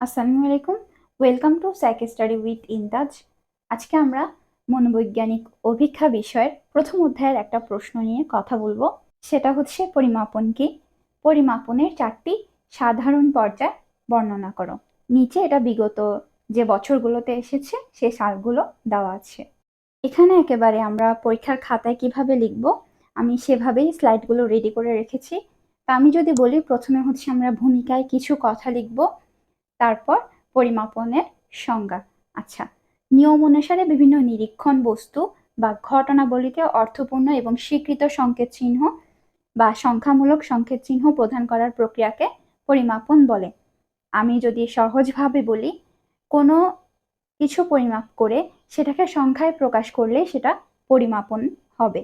আসসালামু আলাইকুম। Welcome to psych study with Intaj আজকে আমরা মনোবৈজ্ঞানিক অভিক্ষা বিষয়ের প্রথম অধ্যায়ের একটা প্রশ্ন নিয়ে কথা বলব। সেটা হচ্ছে পরিমাপন কি? পরিমাপনের চারটি সাধারণ পর্যায় বর্ণনা করো। নিচে এটা বিগত যে বছরগুলোতে এসেছে, সে সালগুলো দেওয়া আছে। এখানে একেবারে আমরা পরীক্ষার খাতায় কীভাবে লিখব, আমি সেভাবেই স্লাইডগুলো রেডি করে রেখেছি। তা আমি যদি বলি, প্রথমে হচ্ছে আমরা ভূমিকায় কিছু কথা লিখব। তারপর পরিমাপনের সংজ্ঞা। আচ্ছা নিয়ম অনুসারে বিভিন্ন নিরীক্ষণ বস্তু বা ঘটনাবলীকে অর্থপূর্ণ এবং স্বীকৃত সংকেত চিহ্ন বা সংখ্যামূলক সংকেত চিহ্ন প্রদান করার প্রক্রিয়াকে পরিমাপন বলে। আমি যদি সহজভাবে বলি, কোনো কিছু পরিমাপ করে সেটাকে সংখ্যায় প্রকাশ করলে সেটা পরিমাপন হবে।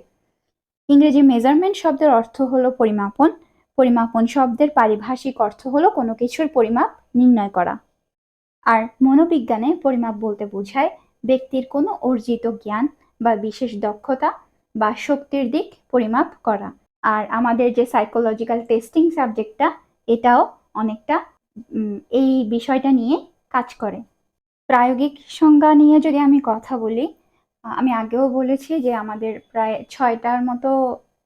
ইংরেজি মেজারমেন্ট শব্দের অর্থ হলো পরিমাপন। পরিমাপন শব্দের পারিভাষিক অর্থ হলো কোনো কিছুর পরিমাপ নির্ণয় করা। আর মনোবিজ্ঞানে পরিমাপ বলতে বোঝায় ব্যক্তির কোনো অর্জিত জ্ঞান বা বিশেষ দক্ষতা বা শক্তির দিক পরিমাপ করা। আর আমাদের যে সাইকোলজিক্যাল টেস্টিং সাবজেক্টটা এটাও অনেকটা এই বিষয়টা নিয়ে কাজ করে। প্রায়োগিক সংজ্ঞা নিয়ে যদি আমি কথা বলি, আমি আগেও বলেছি যে আমাদের প্রায় ছয়টার মতো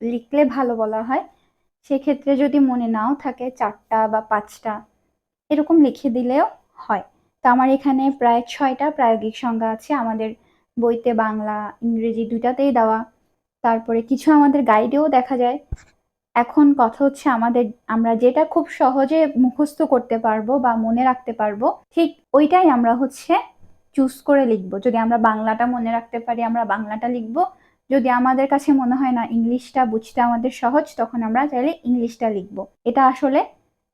লিখলে ভালো বলা হয়। সেক্ষেত্রে যদি মনে নাও থাকে চারটা বা পাঁচটা, এরকম লিখে দিলেও হয়। তো আমার এখানে প্রায় ছয়টা প্রায়োগিক সংজ্ঞা আছে। আমাদের বইতে বাংলা, ইংরেজি দুটাতেই দেওয়া। তারপরে কিছু আমাদের গাইডেও দেখা যায়। এখন কথা হচ্ছে আমাদের, আমরা যেটা খুব সহজে মুখস্থ করতে পারব বা মনে রাখতে পারব, ঠিক ওইটাই আমরা হচ্ছে চুজ করে লিখব। যদি আমরা বাংলাটা মনে রাখতে পারি, আমরা বাংলাটা লিখব যদি আমাদের কাছে মনে হয় না ইংলিশটা বুঝতে আমাদের সহজ, তখন আমরা চাইলে ইংলিশটা লিখব। এটা আসলে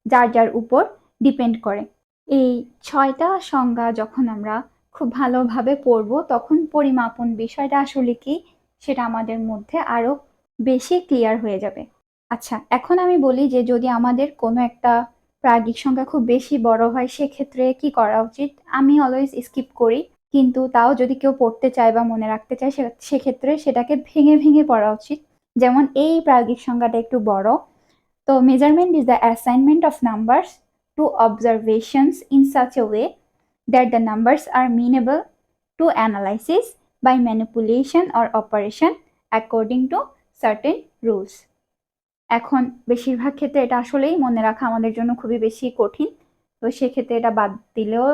যার যার উপর ডিপেন্ড করে। এই ছয়টা সংজ্ঞা যখন আমরা খুব ভালোভাবে পড়ব, তখন পরিমাপন বিষয়টা আসলে কি, সেটা আমাদের মধ্যে আরও বেশি ক্লিয়ার হয়ে যাবে। আচ্ছা এখন আমি বলি যে যদি আমাদের কোনো একটা প্রাগিক সংখ্যা খুব বেশি বড় হয়, সেক্ষেত্রে কি করা উচিত? আমি অলওয়েজ স্কিপ করি। কিন্তু তাও যদি কেউ পড়তে চায় বা মনে রাখতে চায় সেক্ষেত্রে সেটাকে ভেঙে ভেঙে পড়া উচিত। যেমন এই প্রায়োগিক সংখ্যাটা একটু বড়। তো measurement is the assignment of numbers to observations in such a way that the numbers are amenable to analysis by manipulation or operation according to certain rules এখন বেশিরভাগ ক্ষেত্রে এটা আসলেই মনে রাখা আমাদের জন্য খুবই বেশি কঠিন। তো সেক্ষেত্রে এটা বাদ দিলেও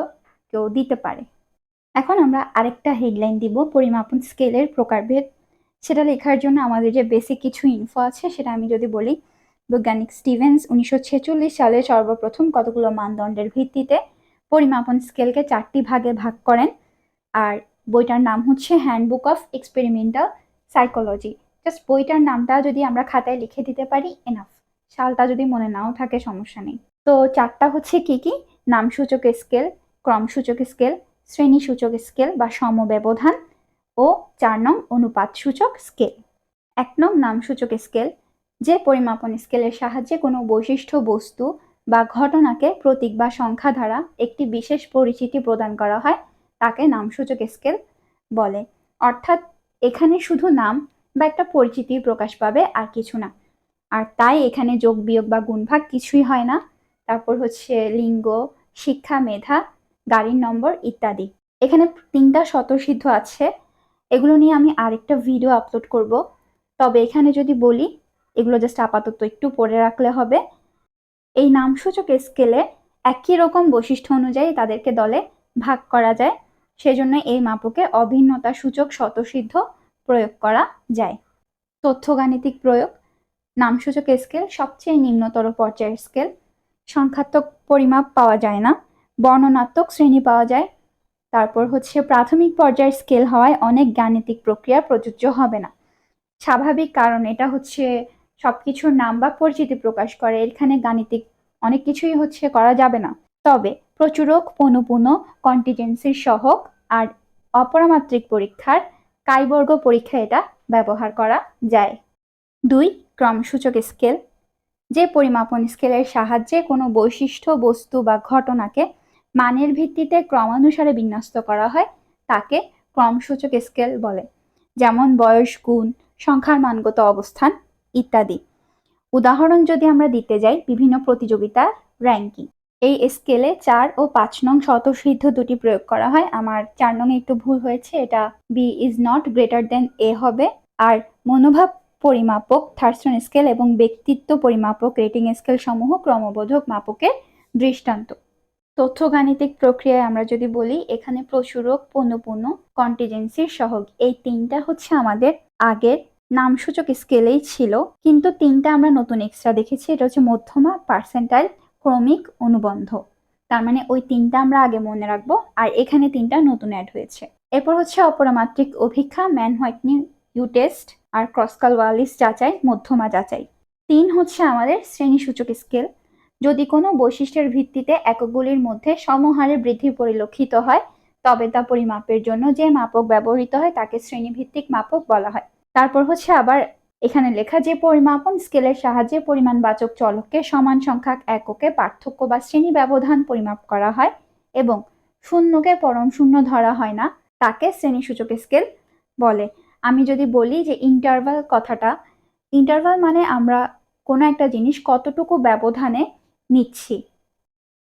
কেউ দিতে পারে। এখন আমরা আরেকটা হেডলাইন দিব, পরিমাপন স্কেলের প্রকারভেদ। সেটা লেখার জন্য আমাদের যে বেসিক কিছু ইনফো আছে, সেটা আমি যদি বলি, বৈজ্ঞানিক স্টিভেন্স উনিশশো ছেচল্লিশ সালে সর্বপ্রথম কতগুলো মানদণ্ডের ভিত্তিতে পরিমাপন স্কেলকে চারটি ভাগে ভাগ করেন। আর বইটার নাম হচ্ছে handbook of experimental psychology just বইটার নামটা যদি আমরা খাতায় লিখে দিতে পারি এনাফ সালটা যদি মনে নাও থাকে, সমস্যা নেই। তো চারটা হচ্ছে কি কি? নামসূচক স্কেল ক্রমসূচক স্কেল শ্রেণি সূচক স্কেল বা সমব্যবধান ও চার নং অনুপাত সূচক স্কেল। এক নং নামসূচক স্কেল, যে পরিমাপন স্কেলের সাহায্যে কোনো বৈশিষ্ট্য, বস্তু বা ঘটনাকে প্রতীক বা সংখ্যা দ্বারা একটি বিশেষ পরিচিতি প্রদান করা হয়, তাকে নামসূচক স্কেল বলে। অর্থাৎ এখানে শুধু নাম বা একটা পরিচিতি প্রকাশ পাবে আর কিছু না। আর তাই এখানে যোগ, বিয়োগ বা গুণভাগ কিছুই হয় না। তারপর হচ্ছে লিঙ্গ, শিক্ষা, মেধা গাড়ির নম্বর ইত্যাদি। এখানে তিনটা স্বতঃসিদ্ধ আছে। এগুলো নিয়ে আমি আরেকটা ভিডিও আপলোড করব। তবে এখানে যদি বলি, এগুলো জাস্ট আপাতত একটু পড়ে রাখলে হবে। এই নামসূচক স্কেলে একই রকম বৈশিষ্ট্য অনুযায়ী তাদেরকে দলে ভাগ করা যায়। সেজন্য এই মাপকে অভিন্নতা সূচক স্বতঃসিদ্ধ প্রয়োগ করা যায়। তথ্যগাণিতিক প্রয়োগ। নামসূচক স্কেল সবচেয়ে নিম্নতর পর্যায়ের স্কেল সংখ্যাত্মক পরিমাপ পাওয়া যায় না। বর্ণনাত্মক শ্রেণি পাওয়া যায়। তারপর হচ্ছে প্রাথমিক পর্যায়ের স্কেল হওয়ায় অনেক গাণিতিক প্রক্রিয়া প্রযোজ্য হবে না। স্বাভাবিক কারণ এটা হচ্ছে সব কিছুর নাম বা পরিচিতি প্রকাশ করে, এখানে গাণিতিক অনেক কিছুই হচ্ছে করা যাবে না। তবে প্রচুরক পনুপুন কন্টিজেন্সির সহক আর অপরামাত্রিক পরীক্ষার কাইবর্গ পরীক্ষা এটা ব্যবহার করা যায়। দুই, ক্রমসূচক স্কেল যে পরিমাপন স্কেলের সাহায্যে কোনো বৈশিষ্ট্য, বস্তু বা ঘটনাকে মানের ভিত্তিতে ক্রমানুসারে বিন্যস্ত করা হয়, তাকে ক্রমসূচক স্কেল বলে। যেমন বয়স, গুণ, সংখ্যার মানগত অবস্থান ইত্যাদি। উদাহরণ যদি আমরা দিতে যাই, বিভিন্ন প্রতিযোগিতার র্যাঙ্কিং এই স্কেলে চার ও পাঁচ নং স্বতঃসিদ্ধ দুটি প্রয়োগ করা হয়। আমার চার নং একটু ভুল হয়েছে, এটা B is not greater than A হবে। আর মনোভাব পরিমাপক থার্সন স্কেল এবং ব্যক্তিত্ব পরিমাপক রেটিং স্কেল সমূহ ক্রমবোধক মাপকের দৃষ্টান্ত। তথ্যগাণিতিক প্রক্রিয়ায় আমরা যদি বলি, এখানে প্রচুরক পণ্যপূর্ণ কন্টিজেন্সির সহগ। এই তিনটা হচ্ছে আমাদের আগের নামসূচক স্কেলেই ছিল। কিন্তু তিনটা আমরা নতুন এক্সট্রা দেখেছি, এটা হচ্ছে মধ্যমা পার্সেন্টাইল ক্রমিক, অনুবন্ধ। তার মানে ওই তিনটা আমরা আগে মনে রাখব, আর এখানে তিনটা নতুন অ্যাড হয়েছে। এরপর হচ্ছে অপরামাত্রিক অভিক্ষা, ম্যান হোয়াইটনি ইউ টেস্ট আর ক্রসকাল ওয়ালিস যাচাই, মধ্যমা যাচাই। তিন হচ্ছে আমাদের শ্রেণীসূচক স্কেল যদি কোনো বৈশিষ্ট্যের ভিত্তিতে এককগুলির মধ্যে সমহারে বৃদ্ধি পরিলক্ষিত হয়, তবে তা পরিমাপের জন্য যে মাপক ব্যবহৃত হয় তাকে শ্রেণীভিত্তিক মাপক বলা হয়। তারপর হচ্ছে আবার এখানে লেখা যে পরিমাপন স্কেলের সাহায্যে পরিমাণবাচক চলককে সমান সংখ্যক এককে পার্থক্য বা শ্রেণি ব্যবধান পরিমাপ করা হয় এবং শূন্যকে পরম শূন্য ধরা হয় না, তাকে শ্রেণীসূচক স্কেল বলে। আমি যদি বলি যে ইন্টারভাল কথাটা ইন্টারভাল মানে আমরা কোনো একটা জিনিস কতটুকু ব্যবধানে নিচ্ছি।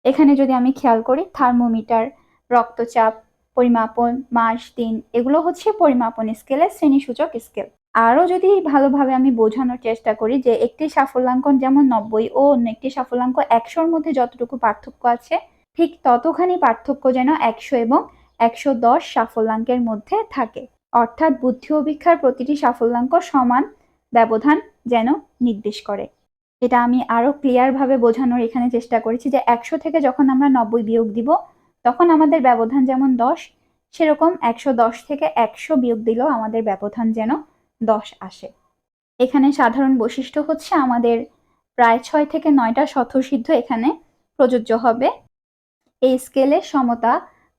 এখানে যদি আমি খেয়াল করি, থার্মোমিটার, রক্তচাপ, পরিমাপন, মাস, দিন, এগুলো হচ্ছে পরিমাপন স্কেলের শ্রেণীসূচক স্কেল। আরও যদি ভালোভাবে আমি বোঝানোর চেষ্টা করি যে একটি সাফল্যাঙ্কন যেমন নব্বই ও অন্য একটি সাফল্যাঙ্ক একশোর মধ্যে যতটুকু পার্থক্য আছে, ঠিক ততখানি পার্থক্য যেন একশো এবং একশো দশ সাফল্যাঙ্কের মধ্যে থাকে। অর্থাৎ বুদ্ধি অভিক্ষার প্রতিটি সাফল্যাঙ্ক সমান ব্যবধান যেন নির্দেশ করে। এটা আমি আরও ক্লিয়ারভাবে বোঝানোর এখানে চেষ্টা করেছি যে একশো থেকে যখন আমরা নব্বই বিয়োগ দিব, তখন আমাদের ব্যবধান যেমন দশ, সেরকম একশো দশ থেকে একশো বিয়োগ দিলেও আমাদের ব্যবধান যেন দশ আসে। এখানে সাধারণ বৈশিষ্ট্য হচ্ছে আমাদের প্রায় ছয় থেকে নয়টা স্বতঃসিদ্ধ এখানে প্রযোজ্য হবে। এই স্কেলে সমতা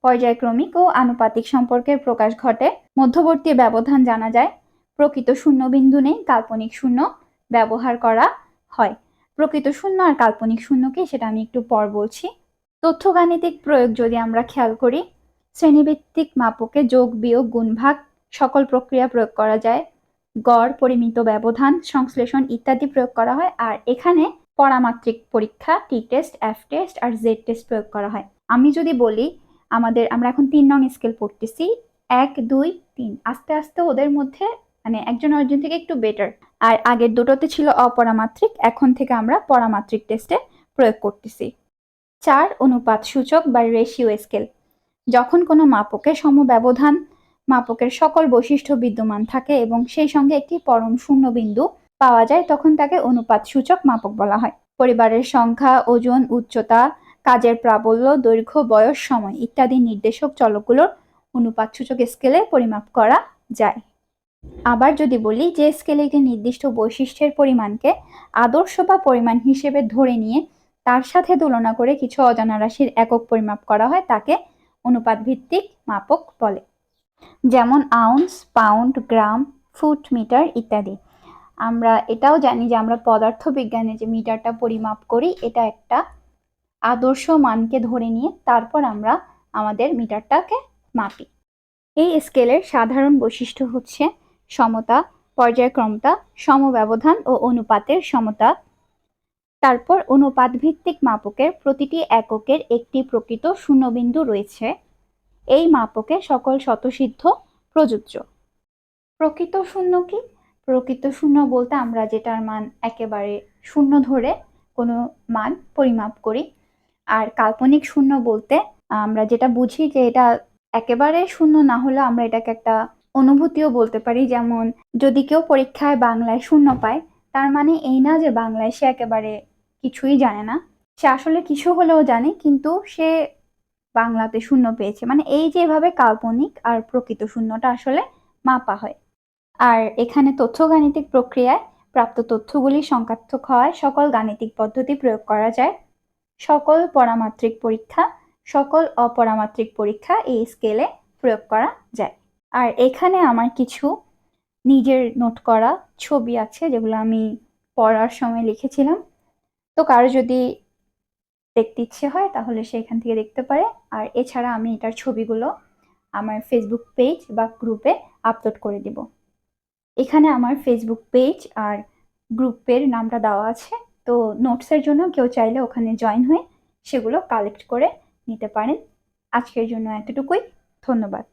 পর্যায়ক্রমিক ও আনুপাতিক সম্পর্কের প্রকাশ ঘটে। মধ্যবর্তী ব্যবধান জানা যায়। প্রকৃত শূন্যবিন্দু নেই, কাল্পনিক শূন্য ব্যবহার করা। হয়। প্রকৃত শূন্য আর কাল্পনিক শূন্যকে সেটা আমি একটু পর বলছি। তথ্যগাণিতিক প্রয়োগ যদি আমরা খেয়াল করি, শ্রেণীভিত্তিক মাপকে যোগ, বিয়োগ গুণভাগ সকল প্রক্রিয়া প্রয়োগ করা যায়। গড়, পরিমিত ব্যবধান, সংশ্লেষণ ইত্যাদি প্রয়োগ করা হয় আর এখানে পরামাত্রিক পরীক্ষা টি টেস্ট এফ টেস্ট আর জেড টেস্ট প্রয়োগ করা হয়। আমি যদি বলি, আমাদের আমরা এখন তিন নং স্কেল পড়তেছি। এক, দুই, তিন। আস্তে আস্তে ওদের মধ্যে মানে একজন অর্জন থেকে একটু বেটার আর আগের দুটোতে ছিল অপরামাত্রিক, এখন থেকে আমরা পরামাত্রিক টেস্টে প্রয়োগ করতেছি। চার, অনুপাত সূচক বা রেশিও স্কেল যখন কোনো মাপকে সমব্যবধান, মাপকের সকল বৈশিষ্ট্য বিদ্যমান থাকে এবং সেই সঙ্গে একটি পরম শূন্য বিন্দু পাওয়া যায়, তখন তাকে অনুপাত সূচক মাপক বলা হয়। পরিবারের সংখ্যা, ওজন, উচ্চতা, কাজের প্রাবল্য, দৈর্ঘ্য, বয়স, সময় ইত্যাদি নির্দেশক চলকগুলোর অনুপাত সূচক স্কেলে পরিমাপ করা যায়। আবার যদি বলি যে স্কেলে একটি নির্দিষ্ট বৈশিষ্ট্যের পরিমাণকে আদর্শ বা পরিমাণ হিসেবে ধরে নিয়ে তার সাথে তুলনা করে কিছু অজানা রাশির একক পরিমাপ করা হয়, তাকে অনুপাত ভিত্তিক মাপক বলে। যেমন ounce pound gram foot metre ইত্যাদি। আমরা এটাও জানি যে আমরা পদার্থবিজ্ঞানে যে মিটারটা পরিমাপ করি, এটা একটা আদর্শ মানকে ধরে নিয়ে তারপর আমরা আমাদের মিটারটাকে মাপি। এই স্কেলের সাধারণ বৈশিষ্ট্য হচ্ছে সমতা, পর্যায়ক্রমতা, সমব্যবধান ও অনুপাতের সমতা। তারপর অনুপাত ভিত্তিক মাপকের প্রতিটি এককের একটি প্রকৃত শূন্যবিন্দু রয়েছে। এই মাপকে সকল শতসিদ্ধ প্রযোজ্য। প্রকৃত শূন্য কি? প্রকৃত শূন্য বলতে আমরা যেটার মান একেবারে শূন্য ধরে কোনো মান পরিমাপ করি। আর কাল্পনিক শূন্য বলতে আমরা যেটা বুঝি যে এটা একেবারে শূন্য না হলে আমরা এটাকে একটা অনুভূতিও বলতে পারি, যেমন যদি কেউ পরীক্ষায় বাংলায় শূন্য পায়, তার মানে এই না যে বাংলায় সে একেবারে কিছুই জানে না। সে আসলে কিছু হলেও জানে, কিন্তু সে বাংলাতে শূন্য পেয়েছে। মানে এই যেভাবে কাল্পনিক আর প্রকৃত শূন্যটা আসলে মাপা হয়। আর এখানে তথ্যগাণিতিক প্রক্রিয়ায় প্রাপ্ত তথ্যগুলি সংখ্যাত্মক হওয়ায় সকল গাণিতিক পদ্ধতি প্রয়োগ করা যায়। সকল পরামাত্রিক পরীক্ষা, সকল অপরামাত্রিক পরীক্ষা এই স্কেলে প্রয়োগ করা যায়। আর এখানে আমার কিছু নিজের নোট করা ছবি আছে, যেগুলো আমি পড়ার সময় লিখেছিলাম। তো কারও যদি দেখতে ইচ্ছে হয়, তাহলে সে এখান থেকে দেখতে পারে। আর এছাড়া আমি এটার ছবিগুলো আমার ফেসবুক পেজ বা গ্রুপে আপলোড করে দিব। এখানে আমার ফেসবুক পেজ আর গ্রুপের নামটা দেওয়া আছে। তো নোটসের জন্য কেউ চাইলে ওখানে জয়েন হয়ে সেগুলো কালেক্ট করে নিতে পারেন। আজকের জন্য এতটুকুই। ধন্যবাদ।